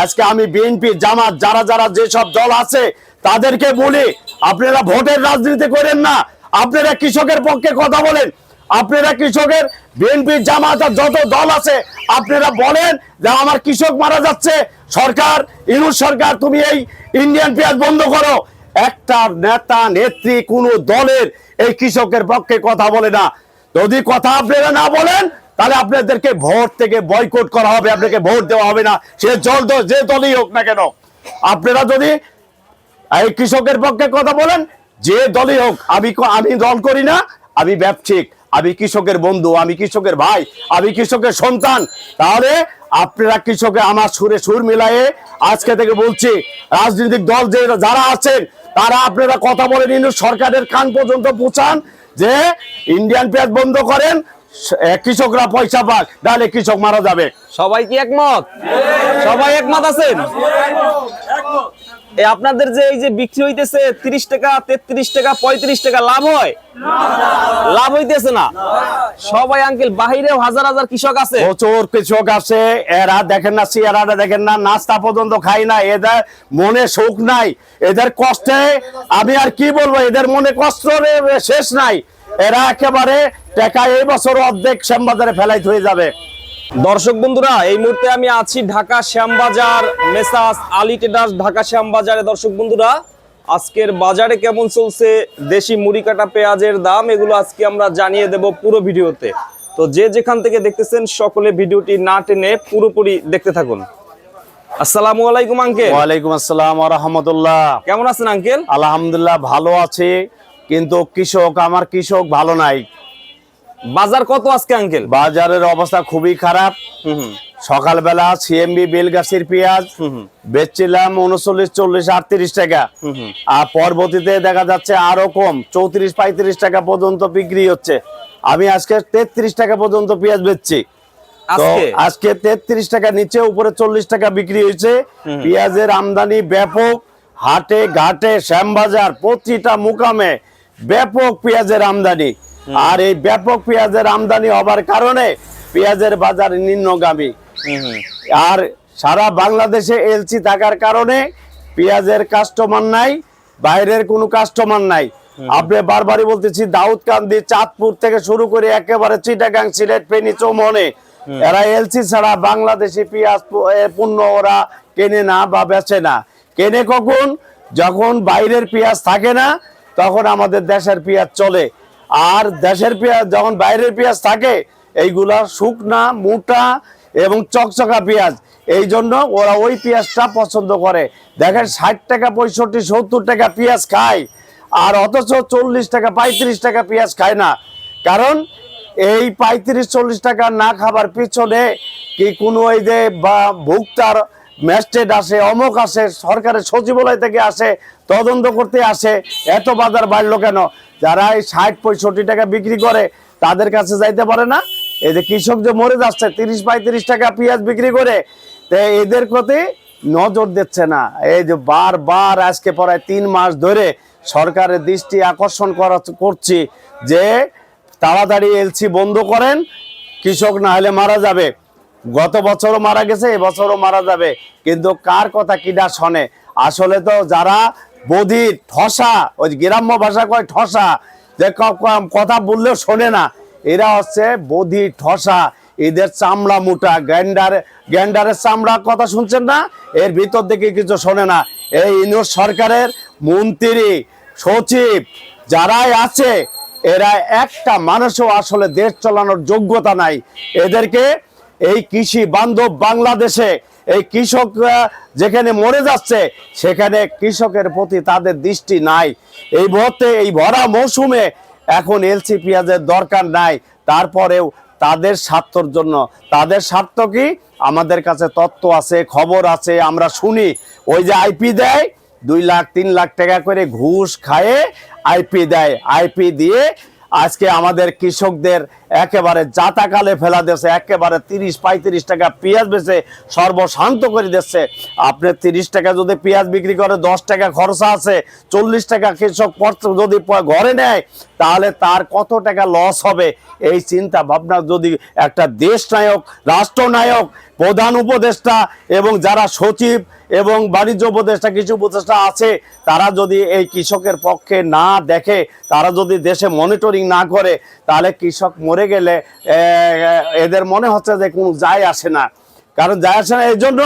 আজকে আমি বিএনপি জামাত, যারা যারা যেসব দল আছে, তাদেরকে বলি, আপনারা ভোটের রাজনীতি করেন না। আপনারা কৃষকের পক্ষে কথা বলেন। আপনারা কৃষকের বিএনপি জামাত যত দল আছে, আপনারা বলেন যে আমার কৃষক মারা যাচ্ছে। সরকার, ইনুস সরকার, তুমি এই ইন্ডিয়ান পেঁয়াজ বন্ধ করো। একটা নেতা, নেত্রী কোন দলের এই কৃষকের পক্ষে কথা বলে না। যদি কথা আপনারা না বলেন তাহলে আপনাদেরকে ভোট থেকে বয়কট করা হবে, আপনাকে ভোট দেওয়া হবে না। সে জল যে দলই হোক না কেন। আপনারা যদি এই কৃষকের পক্ষে কথা বলেন, যে দলই হোক, আমি আমি দল করি না, আমি ব্যবসায়িক, আমি কৃষকের বন্ধু, আমি কৃষকের ভাই, আমি কৃষকের সন্তান, তাহলে আপনারা কৃষকের আমার সুরে সুর মিলায়ে আজকে থেকে বলছি, রাজনৈতিক দল যে যারা আছেন, তারা আপনারা কথা বলেন সরকারের কান পর্যন্ত পৌঁছান, যে ইন্ডিয়ান পেঁয়াজ বন্ধ করেন কৃষকরা পয়সা পাক তাহলে কৃষক মারা যাবে। সবাই কি একমত? সবাই একমত আছেন? এই আপনাদের যে এই যে বিক্রি হইতেছে তিরিশ টাকা তেত্রিশ টাকা পঁয়ত্রিশ টাকা লাভ হয়? লাভ হইতেছে না। সবাই আঙ্কেল বাহিরেও হাজার হাজার কৃষক আছে। প্রচুর কৃষক আছে এরা দেখেন না চেহারাটা দেখেন না নাস্তা পর্যন্ত খাই না এদের মনে সুখ নাই এদের কষ্টে আমি আর কি বলব এদের মনে কষ্ট রে- শেষ নাই। এরা একেবারে টাকা এই বছর অর্ধেক শ্যামবাজারে ফেলাইতে হয়ে যাবে। দর্শক বন্ধুরা এই মুহূর্তে আমি আছি ঢাকা শ্যামবাজার মেসাস আলি ট্রেডার্স ঢাকা শ্যামবাজারে। দর্শক বন্ধুরা আজকের বাজারে কেমন চলছে? দেশি মুড়ি কাটা পেঁয়াজের দাম এগুলো আজকে আমরা জানিয়ে দেব পুরো ভিডিওতে। তো যে যেখান থেকে দেখতেছেন সকলে ভিডিওটি না টেনে পুরোপুরি দেখতে থাকুন। আসসালামু আলাইকুম আঙ্কেল। ওয়ালাইকুম আসসালাম রহমতুল্লাহ। কেমন আছেন আঙ্কেল? আলহামদুলিল্লাহ ভালো আছে। কিন্তু কৃষক আমার কৃষক ভালো নাই। বাজার কত আজকে আঙ্কেল? বাজারের অবস্থা খুবই খারাপ। সকালবেলা সিএমবি বেলগাছির পেঁয়াজ বেচছিলাম উনচল্লিশ চল্লিশ আটত্রিশ টাকা। আর পরবর্তীতে দেখা যাচ্ছে আরও কম চৌত্রিশ পঁয়ত্রিশ টাকা পর্যন্ত বিক্রি হচ্ছে। আমি আজকে তেত্রিশ টাকা পর্যন্ত পেঁয়াজ বেচছি। আজকে? আজকে তেত্রিশ টাকা নিচে উপরে চল্লিশ টাকা বিক্রি হয়েছে। পেঁয়াজের আমদানি ব্যাপক। হাটে ঘাটে শ্যামবাজার প্রতিটা মুকামে ব্যাপক পেঁয়াজের আমদানি। আর এই ব্যাপক পেঁয়াজের আমদানি হবার কারণে পেঁয়াজের বাজার নিম্নগামী। আর সারা বাংলাদেশে এলসি থাকার কারণে পেঁয়াজের কাস্টমার নাই বাইরের কোনো কাস্টমার নাই। আপনি বারবারই বলতেছি দাউদকান্দি চাঁদপুর থেকে শুরু করে একেবারে চিটাগাং সিলেট ফেনী চৌমনে এরা এলসি ছাড়া বাংলাদেশি পেঁয়াজ পণ্য ওরা কেনে না বা বেচে না। কেনে কখন? যখন বাইরের পেঁয়াজ থাকে না তখন আমাদের দেশের পেঁয়াজ চলে। আর দেশের পেঁয়াজ, যখন বাইরের পেঁয়াজ থাকে, এইগুলা শুকনা, মোটা এবং চকচকা পেঁয়াজ। এই জন্য ওরা ওই পেঁয়াজটা পছন্দ করে। দেখেন, ষাট টাকা, পঁয়ষট্টি, সত্তর টাকা পেঁয়াজ খায়। আর অথচ চল্লিশ টাকা, পঁয়ত্রিশ টাকা পেঁয়াজ খায় না। কারণ এই পঁয়ত্রিশ, চল্লিশ টাকা না খাবার পিছনে কি কোনো এই যে বা ভুক্তার ম্যাজিস্ট্রেট আসে, অমুক আসে, সরকারের সচিবালয় থেকে আসে, তদন্ত করতে আসে, এত বাজার বাড়লো কেন? যারা এই ষাট পঁয়ষট্টি টাকা বিক্রি করে, তাদের কাছে যাইতে পারে না? এই যে কৃষক যে মরে যাচ্ছে, তিরিশ পঁয়ত্রিশ টাকা পেঁয়াজ বিক্রি করে, তো এদের প্রতি নজর দিচ্ছে না। এই যে বারবার আজকে প্রায় তিন মাস ধরে সরকারের দৃষ্টি আকর্ষণ করা করছি যে তাড়াতাড়ি এলসি বন্ধ করেন, কৃষক না হলে মারা যাবে। গত বছরও মারা গেছে এবছরও মারা যাবে। কিন্তু কার কথা কিডা শোনে? আসলে তো যারা বধি ঠসা, ওই গ্রাম্য ভাষা কয় ঠসা, যে কথা বললেও শোনে না। এরা হচ্ছে বধি ঠসা, এদের চামড়া মোটা, গ্যান্ডার, গ্যান্ডারের চামড়া কথা শুনছেন না? এর ভিতর থেকে কিছু শোনে না। এই ইন্দোর সরকারের মন্ত্রী, সচিব, যারাই আছে, এরা একটা মানুষও আসলে দেশ চালানোর যোগ্যতা নাই। এদেরকে এই কৃষি বান্ধব বাংলাদেশে এই কৃষকরা যেখানে মরে যাচ্ছে, সেখানে কৃষকের প্রতি তাদের দৃষ্টি নাই। এই মুহূর্তে, এই ভরা মৌসুমে এখন এলসি পেঁয়াজের দরকার নাই। তারপরেও তাদের স্বার্থর জন্য, তাদের স্বার্থ কি? আমাদের কাছে তত্ত্ব আছে, খবর আছে, আমরা শুনি। ওই যে আইপি দেয়, দুই লাখ, তিন লাখ টাকা করে ঘুষ খায়ে আইপি দেয়। আইপি দিয়ে আজকে আমাদের কৃষকদের একেবারে জাতাকালে ফেলা দিচ্ছে একেবারে তিরিশ পঁয়ত্রিশ টাকা পেঁয়াজ বেচে সর্বশান্ত করে দিচ্ছে। আপনি তিরিশ টাকা যদি পেঁয়াজ বিক্রি করে দশ টাকা খরচা আছে, চল্লিশ টাকা কৃষক যদি ঘরে নেয়, তাহলে তার কত টাকা লস হবে? এই চিন্তা ভাবনা যদি একটা দেশ নায়ক রাষ্ট্রনায়ক, প্রধান উপদেষ্টা এবং যারা সচিব এবং বাণিজ্য উপদেষ্টা কিছু উপদেষ্টা আছে। তারা যদি এই কৃষকের পক্ষে না দেখে তারা যদি দেশে মনিটরিং না করে তাহলে কৃষক মরে গেলে এদের মনে হচ্ছে যে কোনো যায় আসে না। কারণ যায় আসে না এই জন্য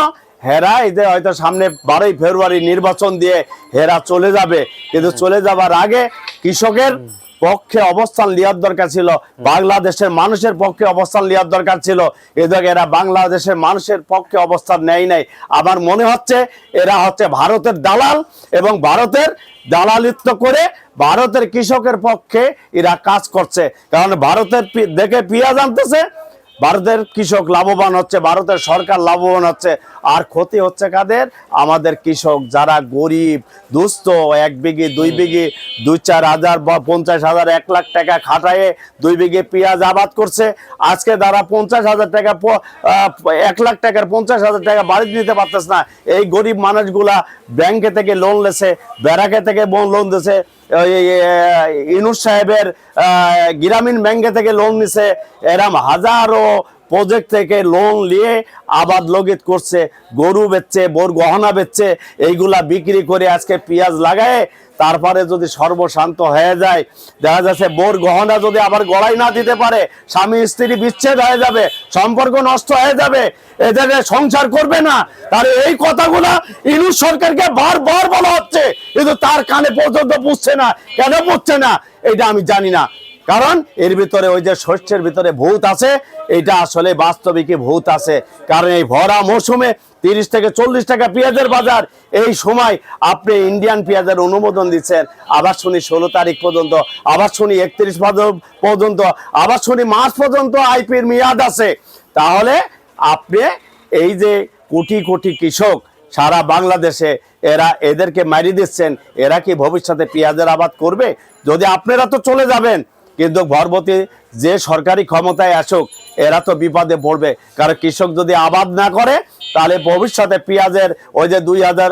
হেরা এদের হয়তো সামনে বারোই ফেব্রুয়ারি নির্বাচন দিয়ে হেরা চলে যাবে। কিন্তু চলে যাবার আগে কৃষকের পক্ষে অবস্থান নেওয়ার দরকার ছিল। বাংলাদেশের মানুষের পক্ষে অবস্থান নেওয়ার দরকার ছিল। এদের এরা বাংলাদেশের মানুষের পক্ষে অবস্থান নেয় নাই। আমার মনে হচ্ছে এরা হচ্ছে ভারতের দালাল এবং ভারতের দালালিত্ব করে ভারতের কৃষকের পক্ষে এরা কাজ করছে। কারণ ভারতের দেখে পিয়া আনতেছে ভারতের কৃষক লাভবান হচ্ছে ভারতের সরকার লাভবান হচ্ছে। আর ক্ষতি হচ্ছে কাদের? আমাদের কৃষক যারা গরিব দুস্থ এক বিঘি দুই বিঘি দুই চার হাজার বা পঞ্চাশ হাজার এক লাখ টাকা খাটায়ে দুই বিঘে পেঁয়াজ আবাদ করছে। আজকে তারা পঞ্চাশ হাজার টাকা এক লাখ টাকার পঞ্চাশ হাজার টাকা বাড়িতে নিতে পারতেছে না। এই গরিব মানুষগুলা ব্যাংকে থেকে লোন লেছে ব্যারাকে থেকে লোন দিছে। ইনুস সাহেবের গ্রামীণ ব্যাংকে থেকে লোন নিছে। এরম হাজারো প্রজেক্ট থেকে লোন নিয়ে আবাদ লগিত করছে, গরু বেচছে বোর গহনা বেচছে, এইগুলা বিক্রি করে আজকে পেঁয়াজ লাগায়, তারপরে যদি সর্বশান্ত হয়ে যায়, দেখা যাচ্ছে বোর গহনা যদি আবার গড়াই না দিতে পারে, স্বামী স্ত্রী বিচ্ছেদ হয়ে যাবে, সম্পর্ক নষ্ট হয়ে যাবে এদের সংসার করবে না, তাহলে এই কথাগুলা ইনুস সরকারকে বারবার বলা হচ্ছে, কিন্তু তার কানে পর্যন্ত পুষছে না, কেন পুষছে না, এটা আমি জানি না। কারণ এর ভিতরে ওই যে শস্যের ভিতরে ভূত আছে এটা আসলে বাস্তবিকই ভূত আছে। কারণ এই ভরা মৌসুমে তিরিশ থেকে চল্লিশ টাকা পেঁয়াজের বাজার। এই সময় আপনি ইন্ডিয়ান পেঁয়াজের অনুমোদন দিচ্ছেন। আবার শুনি ষোলো তারিখ পর্যন্ত, আবার শুনি একত্রিশ পর্যন্ত, আবার শুনি মার্চ পর্যন্ত আইপির মেয়াদ আছে। তাহলে আপনি এই যে কোটি কোটি কৃষক সারা বাংলাদেশে, এরা এদেরকে মারি দিচ্ছেন, এরা কি ভবিষ্যতে পেঁয়াজের আবাদ করবে? যদি আপনারা তো চলে যাবেন কিন্তু ভরবতী যে সরকারি ক্ষমতায় আসুক, এরা তো বিপদে পড়বে। কারণ কৃষক যদি আবাদ না করে, তাহলে ভবিষ্যতে পেঁয়াজের ওই যে দুই হাজার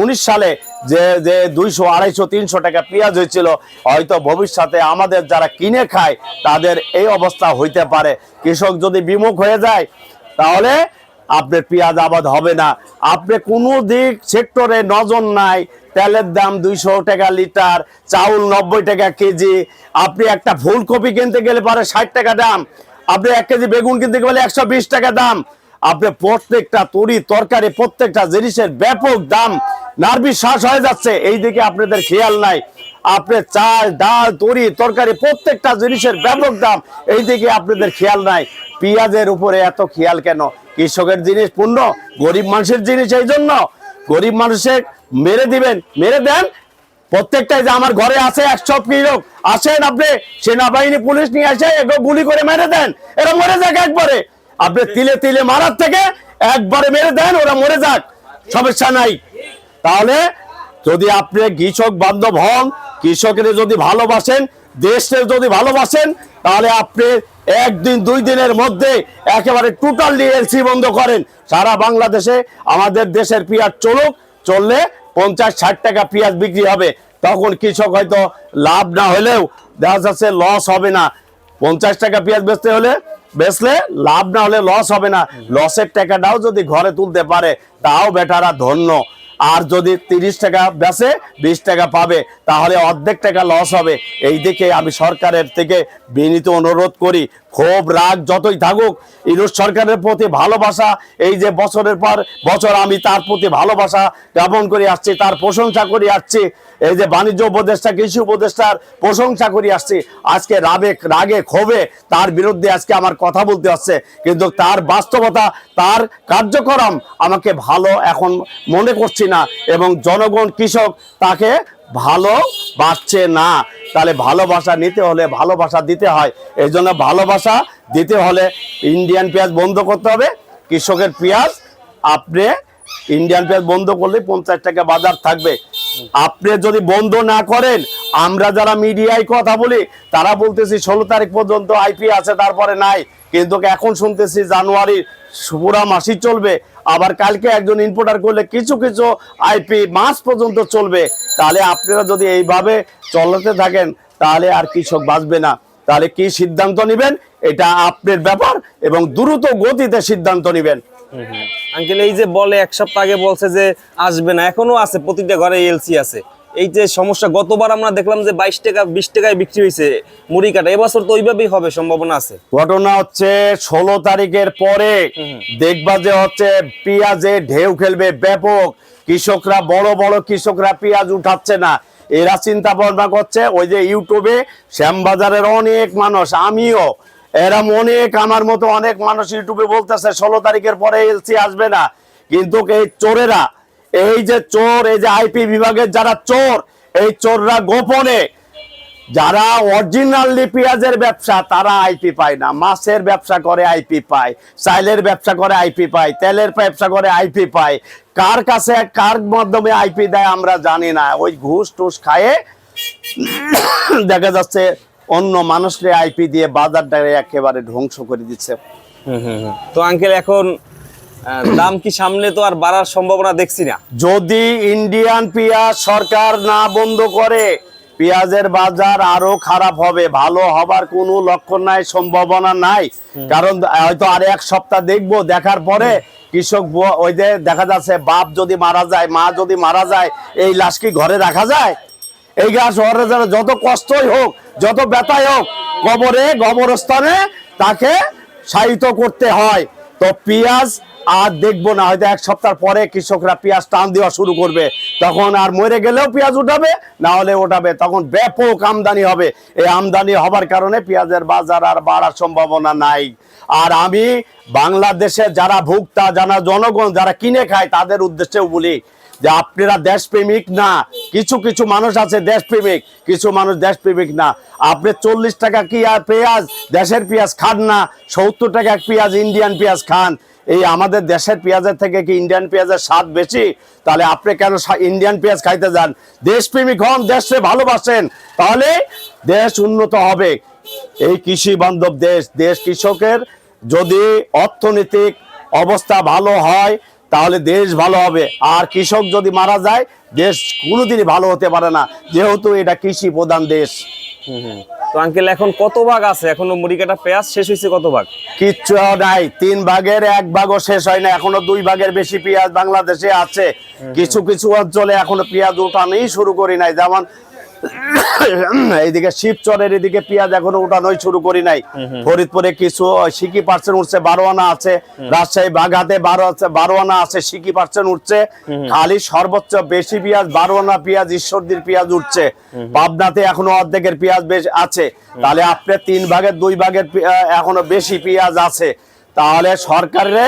উনিশ সালে যে যে দুইশো, আড়াইশো, তিনশো টাকা পেঁয়াজ হয়েছিল, হয়তো ভবিষ্যতে আমাদের যারা কিনে খায়, তাদের এই অবস্থা হইতে পারে। কৃষক যদি বিমুখ হয়ে যায়, তাহলে আপনার পেঁয়াজ আবাদ হবে না। আপনি কোনো দিক, সেক্টরে নজর নাই তেলের দাম দুইশো টাকা লিটার, চাউল নব্বই টাকা কেজি। আপনি একটা ফুলকপি কিনতে গেলে পারে ষাট টাকা দাম। আপনি এক কেজি বেগুন কিনতে গেলে একশো বিশ টাকা দাম। আপনি প্রত্যেকটা তরি, তরকারি, প্রত্যেকটা জিনিসের ব্যাপক দাম। নার্ভি শ্বাস হয়ে যাচ্ছে, এই দিকে আপনাদের খেয়াল নাই। আপনি চাল, ডাল, তরি, তরকারি, প্রত্যেকটা জিনিসের ব্যাপক দাম, এই দিকে আপনাদের খেয়াল নাই। পেঁয়াজের উপরে এত খেয়াল কেন? কৃষকের জিনিস পূর্ণ, গরিব মানুষের জিনিস এই জন্য। গরিব মানুষের মেরে দিবেন, মেরে দেন। প্রত্যেকটাই যে আমার ঘরে আছে, একশো লোক? আসেন আপনি, সেনাবাহিনী, পুলিশ নিয়ে আসে এগুলো গুলি করে মেরে দেন। এরা মরে যাক একবারে। আপনি তিলে তিলে মারার থেকে একবারে মেরে দেন, ওরা মরে যাক। সমস্যা নাই। তাহলে যদি আপনি কৃষক বান্ধব হন, কৃষকের যদি ভালোবাসেন দেশের যদি ভালোবাসেন, তাহলে আপনি একদিন, দুই দিনের মধ্যে একেবারে টোটালি এলসি বন্ধ করেন। সারা বাংলাদেশে আমাদের দেশের পেঁয়াজ চলুক, চললে পঞ্চাশ, ষাট টাকা পেঁয়াজ বিক্রি হবে। তখন কৃষক হয়তো লাভ না হলেও দেখা যাচ্ছে লস হবে না। পঞ্চাশ টাকা পেঁয়াজ বেচতে হলে, বেচলে লাভ না হলে লস হবে না। লসের টাকাটাও যদি ঘরে তুলতে পারে, তাও বেটারা ধন্য। আর যদি তিরিশ টাকা বেচে বিশ টাকা পাবে, তাহলে অর্ধেক টাকা লস হবে। এই দিকে আমি সরকারের থেকে বিনীত অনুরোধ করি ক্ষোভ, রাগ যতই থাকুক ইউনুস সরকারের প্রতি ভালোবাসা, এই যে বছরের পর বছর আমি তার প্রতি ভালোবাসা জ্ঞাপন করে আসছি, তার প্রশংসা করে আসছি, এই যে বাণিজ্য উপদেষ্টা, কৃষি উপদেষ্টার প্রশংসা করে আসছি, আজকে রাবে রাগে, ক্ষোভে তার বিরুদ্ধে আজকে আমার কথা বলতে হচ্ছে, কিন্তু তার বাস্তবতা, তার কার্যক্রম আমাকে ভালো এখন মনে করছি না, এবং জনগণ, কৃষক তাকে ভালো বাড়ছে না, তাহলে ভালোবাসা নিতে হলে ভালোবাসা দিতে হয়। এই জন্য ভালোবাসা দিতে হলে ইন্ডিয়ান পেঁয়াজ বন্ধ করতে হবে। কৃষকের পেঁয়াজ আপনি ইন্ডিয়ান পেঁয়াজ বন্ধ করলে পঞ্চাশ টাকা বাজার থাকবে। আপনি যদি বন্ধ না করেন, আমরা যারা মিডিয়ায় কথা বলি, তারা বলতেছি, ষোলো তারিখ পর্যন্ত আইপি আছে, তারপরে নাই। কিন্তু এখন শুনতেছি জানুয়ারি পুরা মাসই চলবে। আবার কালকে একজন ইম্পোর্টার করলে কিছু কিছু আইপি মাস পর্যন্ত চলবে। তাহলে আপনারা যদি এইভাবে চলাতে থাকেন, তাহলে আর কৃষক বাঁচবে না। তাহলে কি সিদ্ধান্ত নেবেন? এটা আপনার ব্যাপার এবং দ্রুত গতিতে সিদ্ধান্ত নেবেন। আঙ্কেল, এই যে বলে এক সপ্তাহ আগে বলছে যে আসবে না, এখনও আছে, প্রতিটা ঘরে এলসি আছে। এই যে সমস্যা গতবার আমরা দেখলাম যে বাইশ টাকা বিশ টাকায় বিক্রি হয়েছে মুড়ি কাটা। এবছর তো ওইভাবেই হবে সম্ভাবনা আছে। ঘটনা হচ্ছে ষোলো তারিখের পরে দেখবা যে হচ্ছে পেঁয়াজে ঢেউ খেলবে ব্যাপক। কৃষকরা বড় বড় কৃষকরা পেঁয়াজ উঠাচ্ছে না। এরা চিন্তা ভাবনা করছে ওই যে ইউটিউবে শ্যামবাজারের অনেক মানুষ আমিও এরা অনেক আমার মতো অনেক মানুষ ইউটিউবে বলতেছে ষোলো তারিখের পরে এলসি আসবে না। কিন্তু এই চোরেরা এই যে চোর, এই যে আইপি বিভাগের যারা চোর, এই চোররা গোপনে, যারা অরিজিনালি পেঁয়াজের ব্যবসা, তারা আইপি পায় না। মাছের ব্যবসা করে আইপি পায় চাইলের ব্যবসা করে আইপি পায়, তেলের ব্যবসা করে আইপি পায়। কার কাছে, কার মাধ্যমে আইপি দেয় আমরা জানি না। ওই ঘুষ টুস খায়ে দেখা যাচ্ছে অন্য মানুষকে আইপি দিয়ে বাজারটাকে একেবারে ধ্বংস করে দিচ্ছে। তো আঙ্কেল এখন দাম কি সামনে তো আর বাড়ার সম্ভাবনা দেখছি না। যদি ইন্ডিয়ান পেঁয়াজ সরকার না বন্ধ করে পেঁয়াজের বাজার আরও খারাপ হবে। ভালো হবার কোনো লক্ষণ নাই সম্ভাবনা নাই। কারণ হয়তো আর এক সপ্তাহ দেখব দেখার পরে কৃষক ওই যে দেখা যাচ্ছে বাপ যদি মারা যায় মা যদি মারা যায় এই লাশ কি ঘরে রাখা যায়? এই গাছ শহরে যারা যত কষ্টই হোক যত ব্যথাই হোক কবরে গবরস্থানে তাকে সাহিত্য করতে হয়। তো পেঁয়াজ আর দেখব না, হয়তো এক সপ্তাহ পরে কৃষকরা পেঁয়াজ টান দেওয়া শুরু করবে। তখন আর মরে গেলেও পেঁয়াজ উঠাবে, না হলে উঠাবে। তখন ব্যাপক আমদানি হবে। এই আমদানি হবার কারণে পেঁয়াজের বাজার আর বাড়ার সম্ভাবনা নাই। আর আমি বাংলাদেশে যারা ভোক্তা, যারা জনগণ, যারা কিনে খায়, তাদের উদ্দেশ্যেও বলি যে আপনারা দেশপ্রেমিক না। কিছু কিছু মানুষ আছে দেশপ্রেমিক, কিছু মানুষ দেশপ্রেমিক না। আপনি চল্লিশ টাকা কি আর পেঁয়াজ? দেশের পেঁয়াজ খান না। সত্তর টাকা পেঁয়াজ, ইন্ডিয়ান পেঁয়াজ খান। এই আমাদের দেশের পেঁয়াজের থেকে কি ইন্ডিয়ান পেঁয়াজের স্বাদ বেশি? তাহলে আপনি কেন ইন্ডিয়ান পেঁয়াজ খাইতে যান? দেশপ্রেমিক হন দেশে ভালোবাসেন। তাহলে দেশ উন্নত হবে। এই কৃষি বান্ধব দেশ দেশ কৃষকের যদি অর্থনৈতিক অবস্থা ভালো হয় তাহলে দেশ ভালো হবে। আর কৃষক যদি মারা যায় দেশ কোনোদিনই ভালো হতে পারে না। যেহেতু এটা কৃষি প্রধান দেশ। তো আঙ্কেল এখন কত ভাগ আছে? এখনও মুড়ি কাটা পেঁয়াজ শেষ হয়েছে কত ভাগ? কিচ্ছু নাই। তিন ভাগের এক ভাগও শেষ হয় না। এখনও দুই ভাগের বেশি পেঁয়াজ বাংলাদেশে আছে। কিছু কিছু অঞ্চলে এখনও পেঁয়াজ উঠানোই শুরু করি নাই। যেমন এইদিকে শিবচরের এদিকে পেঁয়াজ এখনও উঠানোই শুরু করি নাই। ফরিদপুরে কিছু সিকি পার্সেন্ট উঠছে বারো আনা আছে রাজশাহী বাঘাতে বারো আছে বারো আনা আছে সিকি পার্সেন্ট উঠছে। খালি সর্বোচ্চ বেশি পেঁয়াজ বারো আনা পেঁয়াজ ঈশ্বরদীর পেঁয়াজ উঠছে। পাবনাতে এখনও অর্ধেকের পেঁয়াজ বেশ আছে। তাহলে আপনার তিন ভাগের দুই ভাগের এখনও বেশি পেঁয়াজ আছে। তাহলে সরকারে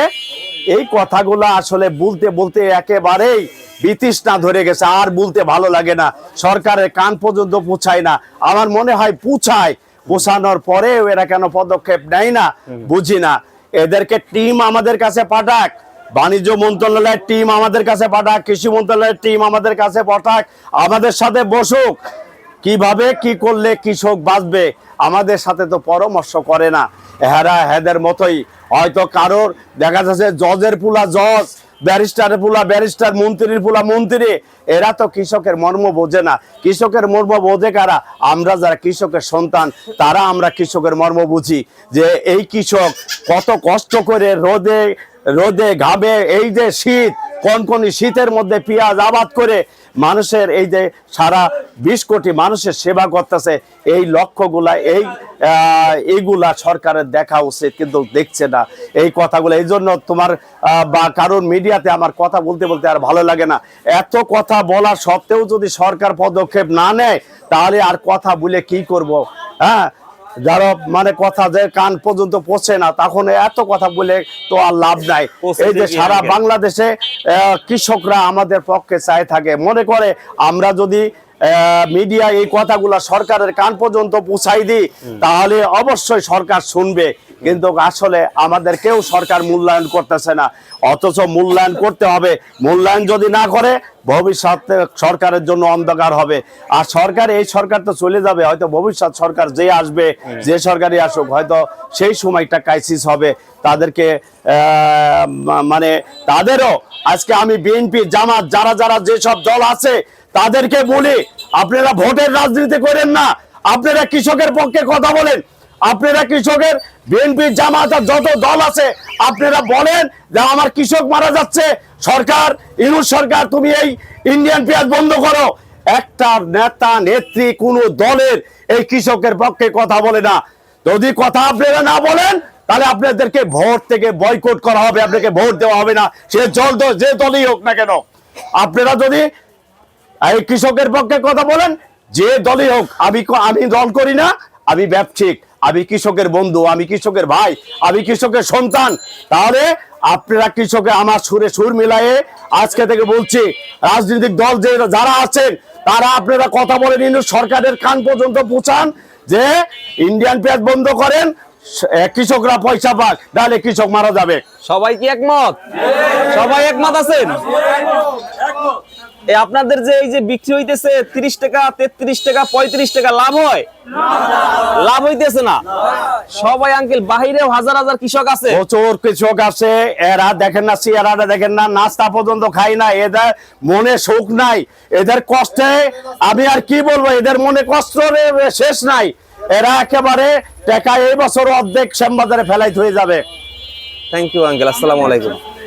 এই কথাগুলো আসলে বলতে বলতে একেবারেই বিতৃষ্ণা ধরে গেছে। আর বলতে ভালো লাগে না। সরকারের কান পর্যন্ত পুছায় না। আমার মনে হয় পুছায়। পোষানোর পরেও এরা কেন পদক্ষেপ নেয় না, বুঝি না। এদেরকে টিম আমাদের কাছে পাঠাক। বাণিজ্য মন্ত্রণালয়ের টিম আমাদের কাছে পাঠাক। কৃষি মন্ত্রণালয়ের টিম আমাদের কাছে পাঠাক। আমাদের সাথে বসুক। কীভাবে, কি করলে কৃষক বাঁচবে, আমাদের সাথে তো পরামর্শ করে না। হেরা হেদের মতোই, হয়তো কারোর, দেখা যাচ্ছে জজের পুলা জজ, ব্যারিস্টারের পুলা ব্যারিস্টার, মন্ত্রীর পুলা মন্ত্রী, এরা তো কৃষকের মর্ম বোঝে না। কৃষকের মর্ম বোঝে কারা? আমরা যারা কৃষকের সন্তান, তারা আমরা কৃষকের মর্ম বুঝি যে এই কৃষক কত কষ্ট করে রোদে রোদে ঘাবে এই যে শীত কনকনি শীতের মধ্যে পেঁয়াজ আবাদ করে মানুষের এই যে সারা বিশ কোটি মানুষের সেবা করতেছে, এই লক্ষ্যগুলা, এই এইগুলা সরকারের দেখা উচিত, কিন্তু দেখছে না এই কথাগুলো। এই জন্য তোমার বা কারোর মিডিয়াতে আমার কথা বলতে বলতে আর ভালো লাগে না। এত কথা বলা সত্ত্বেও যদি সরকার পদক্ষেপ না নেয়, তাহলে আর কথা বলে কি করব? হ্যাঁ? যারা মানে কথা যে কান পর্যন্ত পৌঁছে না তখন এত কথা বলে তো আর লাভ নাই। এই যে সারা বাংলাদেশে কৃষকরা আমাদের পক্ষে চাই থাকে। মনে করে আমরা যদি মিডিয়া এই কথাগুলো সরকারের কান পর্যন্ত পৌঁছাই দিই তাহলে অবশ্যই সরকার শুনবে। কিন্তু আসলে আমাদের কেউ সরকার মূল্যায়ন করতেছে না। অথচ মূল্যায়ন করতে হবে। মূল্যায়ন যদি না করে ভবিষ্যতে সরকারের জন্য অন্ধকার হবে। আর সরকার এই সরকার তো চলে যাবে। হয়তো ভবিষ্যৎ সরকার যে আসবে যে সরকারই আসুক হয়তো সেই সময়টা ক্রাইসিস হবে। তাদেরকে মানে তাদেরও আজকে আমি বিএনপি জামাত যারা যারা যেসব দল আছে তাদেরকে বলি, আপনারা ভোটের রাজনীতি করেন না। আপনারা কৃষকের পক্ষে কথা বলেন। আপনারা কৃষকের বিএনপি জামাত যত দল আছে, আপনারা বলেন যে আমার কৃষক মারা যাচ্ছে। সরকার, ইনুস সরকার, তুমি এই ইন্ডিয়ান পেঁয়াজ বন্ধ করো। একটা নেতা, নেত্রী কোন দলের এই কৃষকের পক্ষে কথা বলে না। যদি কথা আপনারা না বলেন, তাহলে আপনাদেরকে ভোট থেকে বয়কট করা হবে, আপনাকে ভোট দেওয়া হবে না। সে জল যে দলই হোক না কেন। আপনারা যদি এই কৃষকের পক্ষে কথা বলেন, যে দলই হোক, আমি আমি দল করি না, আমি ব্যবসায়িক, আমি কৃষকের বন্ধু, আমি কৃষকের ভাই, আমি কৃষকের সন্তান। তাহলে আপনারা কৃষকে আমার সুরে সুর মিলায়ে আজকে থেকে বলছি, রাজনৈতিক দল যে যারা আছেন, তারা আপনারা কথা বলেন, কিন্তু সরকারের কান পর্যন্ত পৌঁছান যে ইন্ডিয়ান পেঁয়াজ বন্ধ করেন কৃষকরা পয়সা পাক, তাহলে কৃষক মারা যাবে। সবাই কি একমত? সবাই একমত আছেন? আপনাদের যে এই যে বিক্রি হইতেছে তিরিশ টাকা তেত্রিশ টাকা পঁয়ত্রিশ টাকা লাভ হয়? লাভ হইতেছে না। সবাই আঙ্কেল বাহিরেও হাজার হাজার কৃষক আছে। প্রচুর কৃষক আছে। এরা দেখেন না চেহারাটা দেখেন না নাস্তা পর্যন্ত খাই না। এদের মনে সুখ নাই এদের কষ্টে। আমি আর কি বলব এদের মনে কষ্ট রে- শেষ নাই। এরা একেবারে টাকা এই বছর অর্ধেক শ্যামবাজারে ফেলাইতে হয়ে যাবে। থ্যাংক ইউ আঙ্কেল আসসালামু আলাইকুম।